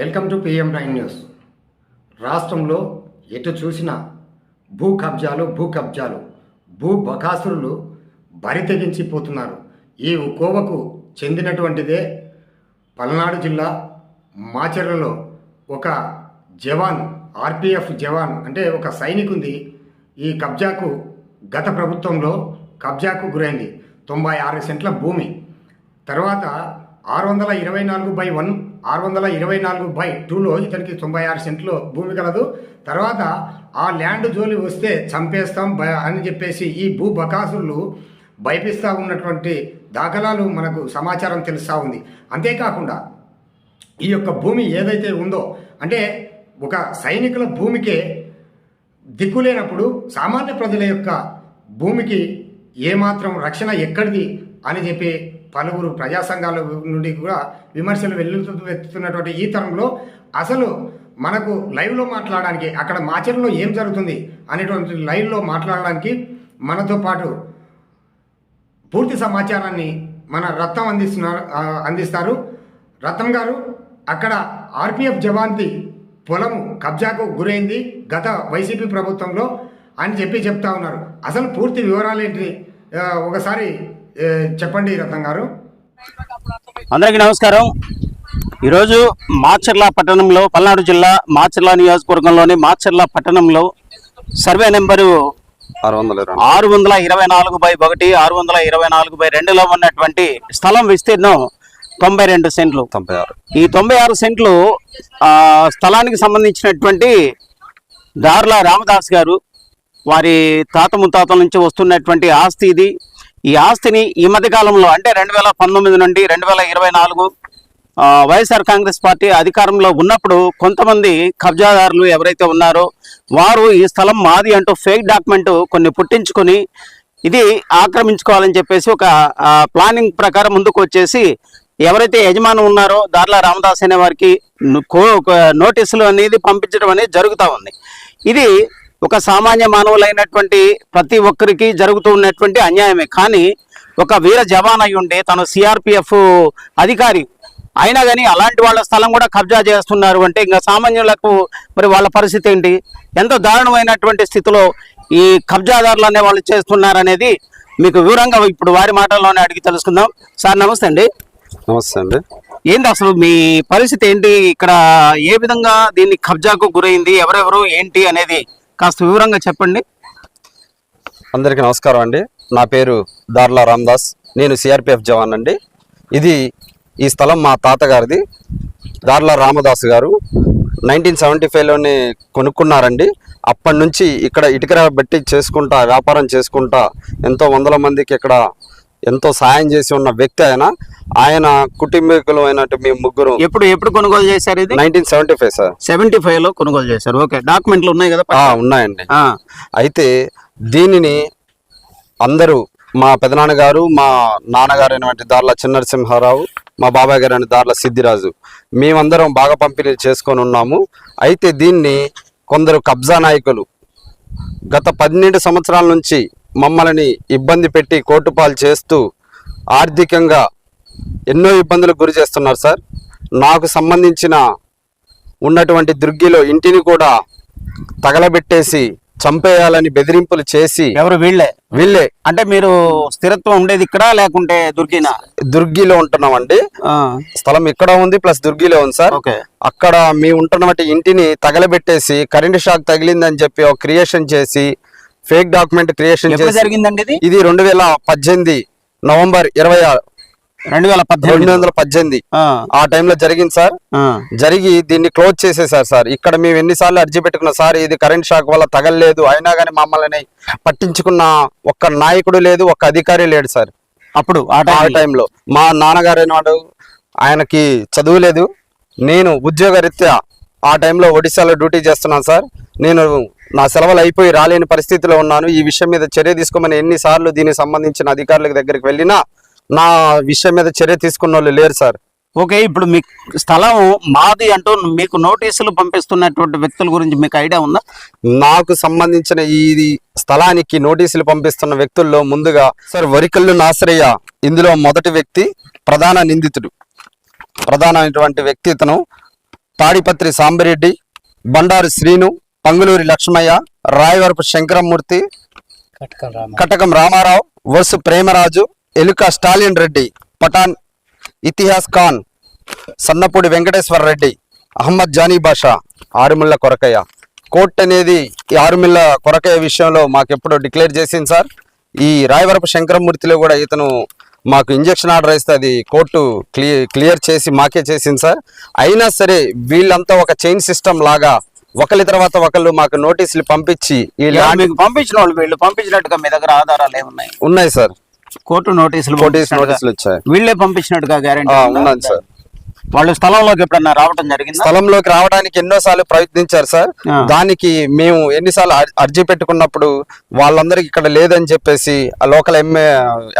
Welcome to PM nine news. రాష్ట్రంలో ఎటు చూసినా భూ కబ్జాలు భూ కబ్జాలు భూ బకాసురులు బరి తెగించిపోతున్నారు. ఈ కోవకు చెందినటువంటిదే పల్నాడు జిల్లా మాచర్లలో ఒక జవాన్ ఆర్పిఎఫ్ జవాన్ అంటే ఒక సైనికుంది. ఈ కబ్జాకు గత ప్రభుత్వంలో కబ్జాకు గురైంది తొంభై ఆరు సెంట్ల భూమి. తర్వాత ఆరు వందల ఇరవై నాలుగు బై వన్ ఆరు వందల ఇరవై నాలుగు బై టూలో ఇతనికి తొంభై ఆరు సెంట్లు భూమి కలదు. తర్వాత ఆ ల్యాండ్ జోలి వస్తే చంపేస్తాం భయ అని చెప్పేసి ఈ భూ బకాసులు భయపిస్తూ ఉన్నటువంటి దాఖలాలు మనకు సమాచారం తెలుస్తూ ఉంది. అంతేకాకుండా ఈ యొక్క భూమి ఏదైతే ఉందో అంటే ఒక సైనికుల భూమికే దిక్కులేనప్పుడు సామాన్య ప్రజల యొక్క భూమికి ఏమాత్రం రక్షణ ఎక్కడిది అని చెప్పి పలువురు ప్రజా సంఘాల నుండి కూడా విమర్శలు వెల్లుతూ వెతున్నటువంటి ఈ తరంలో అసలు మనకు లైవ్లో మాట్లాడడానికి అక్కడ మాచర్లో ఏం జరుగుతుంది అనేటువంటి లైవ్లో మాట్లాడడానికి మనతో పాటు పూర్తి సమాచారాన్ని మన రత్నం అందిస్తున్నారు అందిస్తారు. రత్నం గారు అక్కడ ఆర్పిఎఫ్ జవాన్ది పొలం కబ్జాకు గురైంది గత వైసీపీ ప్రభుత్వంలో అని చెప్పి చెప్తా ఉన్నారు. అసలు పూర్తి వివరాలు ఏంటి? ఒకసారి చెప్పండి రత్నం గారు. అందరికీ నమస్కారం. ఈరోజు మాచర్ల పట్టణంలో పల్నాడు జిల్లా మాచర్ల నియోజకవర్గంలోని మాచర్ల పట్టణంలో సర్వే నెంబరు ఆరు వందల ఇరవై ఆరు వందల ఇరవై నాలుగు బై ఒకటి ఆరు వందల ఇరవై నాలుగు బై రెండులో ఉన్నటువంటి స్థలం విస్తీర్ణం తొంభై రెండు సెంట్లు. తొంభై ఆరు ఈ తొంభై ఆరు సెంట్లు స్థలానికి సంబంధించినటువంటి దార్ల రామదాస్ గారు వారి తాత ముత్తాతల నుంచి వస్తున్నటువంటి ఆస్తి ఇది. ఈ ఆస్తిని ఈ మధ్య కాలంలో అంటే రెండు వేల పంతొమ్మిది నుండి రెండు వేల ఇరవై నాలుగు వైఎస్ఆర్ కాంగ్రెస్ పార్టీ అధికారంలో ఉన్నప్పుడు కొంతమంది కబ్జాదారులు ఎవరైతే ఉన్నారో వారు ఈ స్థలం మాది అంటూ ఫేక్ డాక్యుమెంట్ కొన్ని పుట్టించుకొని ఇది ఆక్రమించుకోవాలని చెప్పేసి ఒక ప్లానింగ్ ప్రకారం ముందుకు వచ్చేసి ఎవరైతే యజమాని ఉన్నారో దార్ల రామదాస్ అనే వారికి ఒక నోటీసులు అనేది పంపించడం అనేది జరుగుతూ ఉంది. ఇది ఒక సామాన్య మానవులైనటువంటి ప్రతి ఒక్కరికి జరుగుతూ ఉన్నటువంటి అన్యాయమే. కానీ ఒక వీర జవాన్ అయి ఉండి తను సిఆర్పిఎఫ్ అధికారి. అయినా కానీ అలాంటి వాళ్ళ స్థలం కూడా కబ్జా చేస్తున్నారు అంటే ఇంకా సామాన్యులకు మరి వాళ్ళ పరిస్థితి ఏంటి? ఎంతో దారుణమైనటువంటి స్థితిలో ఈ కబ్జాదారులు అనే వాళ్ళు చేస్తున్నారు అనేది మీకు వివరంగా ఇప్పుడు వారి మాటల్లోనే అడిగి తెలుసుకుందాం. సార్ నమస్తే అండి. నమస్తే అండి. ఏంటి అసలు మీ పరిస్థితి ఏంటి? ఇక్కడ ఏ విధంగా దీన్ని కబ్జాకు గురైంది? ఎవరెవరు? ఏంటి? అనేది కాస్త వివరంగా చెప్పండి. అందరికీ నమస్కారం అండి. నా పేరు దార్లా రామ్దాస్. నేను సిఆర్పిఎఫ్ జవాన్ అండి. ఇది ఈ స్థలం మా తాతగారిది. దార్లా రామదాస్ గారు నైన్టీన్ సెవెంటీ ఫైవ్లోనే కొనుక్కున్నారండి. అప్పటి నుంచి ఇక్కడ ఇటుకర బట్టి చేసుకుంటా వ్యాపారం చేసుకుంటా ఎంతో వందల మందికి ఇక్కడ ఎంతో సాయం చేసి ఉన్న వ్యక్తి ఆయన. ఆయన కుటుంబీకులు అయినట్టు మేము ముగ్గురు. ఎప్పుడు ఎప్పుడు కొనుగోలు చేశారు ఇది? Nineteen seventy five sir. Seventy ఫైవ్లో కొనుగోలు చేశారు. ఓకే. డాక్యుమెంట్లు ఉన్నాయి కదా ఉన్నాయండి. అయితే దీనిని అందరూ మా పెదనాన్నగారు మా నాన్నగారు అయినటువంటి దార్ల చిన్నరసింహారావు మా బాబాయ్ గారు అయిన దార్ల సిద్ధిరాజు మేమందరం బాగా పంపిణీ చేసుకొని ఉన్నాము. అయితే దీన్ని కొందరు కబ్జా నాయకులు గత పన్నెండు సంవత్సరాల నుంచి మమ్మల్ని ఇబ్బంది పెట్టి కోర్టుపాలు చేస్తూ ఆర్థికంగా ఎన్నో ఇబ్బందులకు గురి చేస్తున్నారు సార్. నాకు సంబంధించిన ఉన్నటువంటి దుర్గిలో ఇంటిని కూడా తగలబెట్టేసి చంపేయాలని బెదిరింపులు చేసి ఎవరు? వీళ్ళే? వీళ్ళే. అంటే మీరు స్థిరత్వం ఉండేది ఇక్కడ లేకుంటే దుర్గినా? దుర్గిలో ఉంటున్నామండి. స్థలం ఇక్కడ ఉంది ప్లస్ దుర్గిలో ఉంది సార్. ఓకే. అక్కడ మేము ఉంటున్నటువంటి ఇంటిని తగలబెట్టేసి కరెంట్ షాక్ తగిలిందని చెప్పి ఒక క్రియేషన్ చేసి ఫేక్ డాక్యుమెంట్ క్రియేషన్ జరిగిందండి ఇది? రెండు వేల పద్దెనిమిది నవంబర్ ఇరవై ఆరు. రెండు వేల రెండు వందల పద్దెనిమిది. ఆ, టైంలో జరిగింది సార్. జరిగి దీన్ని క్లోజ్ చేసేసారు సార్. ఇక్కడ మేము ఎన్నిసార్లు అర్జీ పెట్టుకున్న సార్ ఇది కరెంట్ షాక్ వల్ల తగలలేదు. అయినా కానీ మమ్మల్ని పట్టించుకున్న ఒక్క నాయకుడు లేదు ఒక్క అధికారి లేడు సార్. అప్పుడు ఆ టైంలో? మా నాన్నగారు ఆయనకి చదువు లేదు. నేను ఉద్యోగ రీత్యా ఆ టైంలో ఒడిశాలో డ్యూటీ చేస్తున్నాను సార్. నేను నా సెలవులు అయిపోయి రాలేని పరిస్థితిలో ఉన్నాను. ఈ విషయం మీద చర్య తీసుకోమని ఎన్నిసార్లు దీనికి సంబంధించిన అధికారుల దగ్గరికి వెళ్ళినా నా విషయం మీద చర్య తీసుకున్న వాళ్ళు లేరు సార్. ఓకే ఇప్పుడు మీ స్థలం మాది అంటూ మీకు నోటీసులు పంపిస్తున్నటువంటి వ్యక్తుల గురించి మీకు ఐడియా ఉందా? నాకు సంబంధించిన ఈ స్థలానికి నోటీసులు పంపిస్తున్న వ్యక్తుల్లో ముందుగా సార్ వరికల్లు నాసరయ్య ఇందులో మొదటి వ్యక్తి ప్రధాన నిందితుడు. ప్రధానమైనటువంటి వ్యక్తి ఇతను. తాడిపత్రి సాంబిరెడ్డి బండారు శ్రీను పంగులూరి లక్ష్మయ్య రాయవరపు శంకరమూర్తి కటకం రామారావు వసు ప్రేమరాజు ఎలుక స్టాలిన్ రెడ్డి పఠాన్ ఇతిహాస్ ఖాన్ సన్నపూడి వెంకటేశ్వర రెడ్డి అహ్మద్ జానీ బాషా ఆరుమిళ్ళ కొరకయ్య. కోర్టు అనేది ఈ ఆరుమిళ్ళ కొరకయ్య విషయంలో మాకు ఎప్పుడో డిక్లేర్ చేసింది సార్. ఈ రాయవరపు శంకరమూర్తిలో కూడా ఇతను మాకు ఇంజక్షన్ ఆర్డర్ ఇస్తే అది కోర్టు క్లియర్ చేసి మాకే చేసింది సార్. అయినా సరే వీళ్ళంతా ఒక చైన్ సిస్టమ్ లాగా ఒకరి తర్వాత ఒకళ్ళు మాకు నోటీసులు పంపించి మీకు పంపించిన వాళ్ళు వీళ్ళు పంపించినట్టుగా మీ దగ్గర ఆధారాలు ఏమున్నాయి ఉన్నాయి? సార్. కోర్టు నోటీసులు నోటీసులు వచ్చాయి వీళ్ళే పంపించినట్టుగా గ్యారెంటీ ఆ, ఉన్నది సార్. వాళ్ళు స్థలంలోకి ఎప్పుడన్నా రావడం జరిగిందా స్థలంలోకి రావడానికి ఎన్నోసార్లు ప్రయత్నించారు సార్. దానికి మేము ఎన్నిసార్లు అర్- అర్జీ పెట్టుకున్నప్పుడు వాళ్ళందరికి ఇక్కడ లేదని చెప్పేసి ఆ లోకల్ ఎంఏ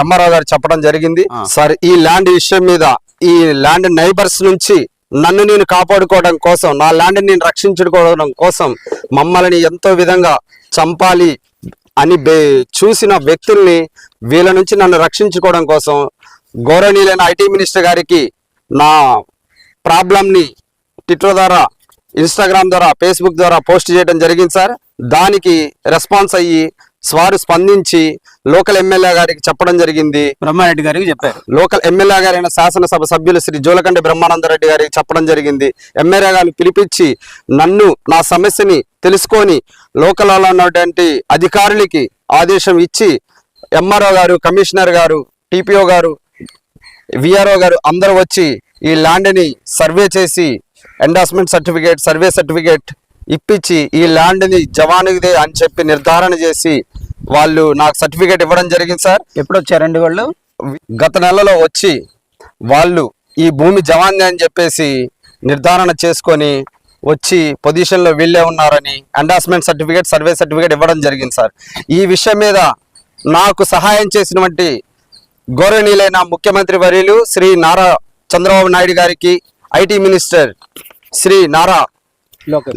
ఎంఆర్ఓ గారు చెప్పడం జరిగింది. సార్ ఈ ల్యాండ్ విషయం మీద ఈ ల్యాండ్ నైబర్స్ నుంచి నన్ను నేను కాపాడుకోవడం కోసం నా ల్యాండ్ నేను రక్షించుకోవడం కోసం మమ్మల్ని ఎంతో విధంగా చంపాలి అని చూసిన వ్యక్తుల్ని వీళ్ళ నుంచి నన్ను రక్షించుకోవడం కోసం గౌరవనీయులైన ఐటీ మినిస్టర్ గారికి నా ప్రాబ్లంని ట్విట్టర్ ద్వారా ఇన్స్టాగ్రామ్ ద్వారా ఫేస్బుక్ ద్వారా పోస్ట్ చేయడం జరిగింది సార్. దానికి రెస్పాన్స్ అయ్యి వారు స్పందించి లోకల్ ఎమ్మెల్యే గారికి చెప్పడం జరిగింది. బ్రహ్మారెడ్డి గారికి చెప్పారు. లోకల్ ఎమ్మెల్యే గారైన శాసనసభ సభ్యులు శ్రీ జోలకండి బ్రహ్మానందరెడ్డి గారికి చెప్పడం జరిగింది. ఎమ్మెల్యే గారిని పిలిపించి నన్ను నా సమస్యని తెలుసుకొని లోకల్లో ఉన్నటువంటి అధికారులకి ఆదేశం ఇచ్చి ఎంఆర్ఓ గారు కమిషనర్ గారు టిపిఓ గారు విఆర్ఓ గారు అందరూ వచ్చి ఈ ల్యాండ్ని సర్వే చేసి ఎండాస్మెంట్ సర్టిఫికేట్ సర్వే సర్టిఫికేట్ ఇప్పించి ఈ ల్యాండ్ని జవానుదే అని చెప్పి నిర్ధారణ చేసి వాళ్ళు నాకు సర్టిఫికేట్ ఇవ్వడం జరిగింది సార్. ఎప్పుడు వచ్చారండి వాళ్ళు? గత నెలలో వచ్చి వాళ్ళు ఈ భూమి జవాన్ది అని చెప్పేసి నిర్ధారణ చేసుకొని వచ్చి పొజిషన్లో వీళ్ళే ఉన్నారని ఎండాస్మెంట్ సర్టిఫికేట్ సర్వే సర్టిఫికేట్ ఇవ్వడం జరిగింది సార్. ఈ విషయం మీద నాకు సహాయం చేసినటువంటి గౌరవనీయులైన ముఖ్యమంత్రి వర్యులు శ్రీ నారా చంద్రబాబు నాయుడు గారికి ఐటీ మినిస్టర్ శ్రీ నారా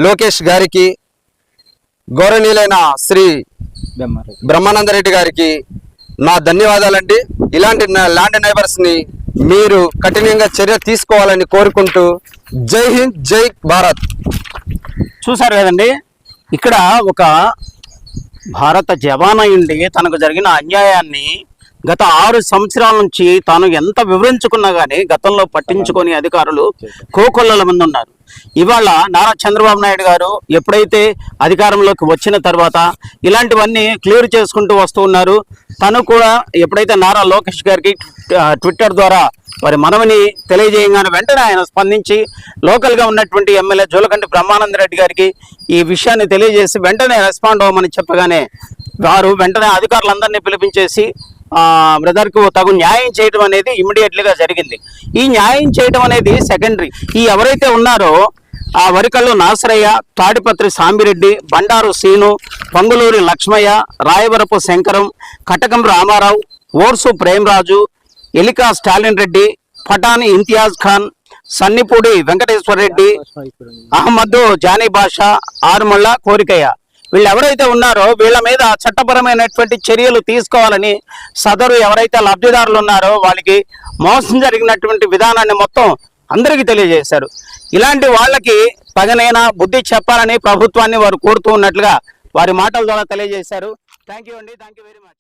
లోకేష్. గారికి గౌరవనీయులైన శ్రీ బ్రహ్మానందరెడ్డి గారికి నా ధన్యవాదాలండి. ఇలాంటి ల్యాండ్ నైబర్స్ని మీరు కఠినంగా చర్య తీసుకోవాలని కోరుకుంటూ జై హింద్ జై భారత్. చూసారు కదండి ఇక్కడ ఒక భారత జవాన్ అయ్యుండి తనకు జరిగిన అన్యాయాన్ని గత ఆరు సంవత్సరాల నుంచి తాను ఎంత వివరించుకున్నా కానీ గతంలో పట్టించుకొని అధికారులు కోకొల్లల మంది ఉన్నారు. ఇవాళ నారా చంద్రబాబు నాయుడు గారు ఎప్పుడైతే అధికారంలోకి వచ్చిన తర్వాత ఇలాంటివన్నీ క్లియర్ చేసుకుంటూ వస్తూ ఉన్నారు. తను కూడా ఎప్పుడైతే నారా లోకేష్ గారికి ట్విట్టర్ ద్వారా వారి మనవిని తెలియజేయగానే వెంటనే ఆయన స్పందించి లోకల్గా ఉన్నటువంటి ఎమ్మెల్యే జోలకంటి బ్రహ్మానంద రెడ్డి గారికి ఈ విషయాన్ని తెలియజేసి వెంటనే రెస్పాండ్ అవ్వమని చెప్పగానే వారు వెంటనే అధికారులందరినీ పిలిపించేసి బ్రదర్కు తగు న్యాయం చేయడం అనేది ఇమ్మీడియట్లీగా జరిగింది. ఈ న్యాయం చేయడం అనేది సెకండరీ. ఈ ఎవరైతే ఉన్నారో ఆ వరికల్లు నాసరయ్య తాడిపత్రి సాంబిరెడ్డి బండారు సీను పొంగులూరి లక్ష్మయ్య రాయవరపు శంకరం కటకం రామారావు ఓర్సు ప్రేమరాజు ఎలికా స్టాలిన్ రెడ్డి పటాని ఇంతియాజ్ ఖాన్ సన్నిపూడి వెంకటేశ్వర రెడ్డి అహ్మద్ జానీ బాషా ఆరుమళ్ళ కోరికయ్య. వీళ్ళు ఎవరైతే ఉన్నారో వీళ్ళ మీద చట్టపరమైనటువంటి చర్యలు తీసుకోవాలని సదరు ఎవరైతే లబ్ధిదారులు ఉన్నారో వాళ్ళకి మోసం జరిగినటువంటి విధానాన్ని మొత్తం అందరికీ తెలియజేశారు. ఇలాంటి వాళ్ళకి పగనైనా బుద్ధి చెప్పాలని ప్రభుత్వాన్ని వారు కోరుతూ ఉన్నట్లుగా వారి మాటల ద్వారా తెలియజేశారు. థ్యాంక్ యూ అండి. Thank you very much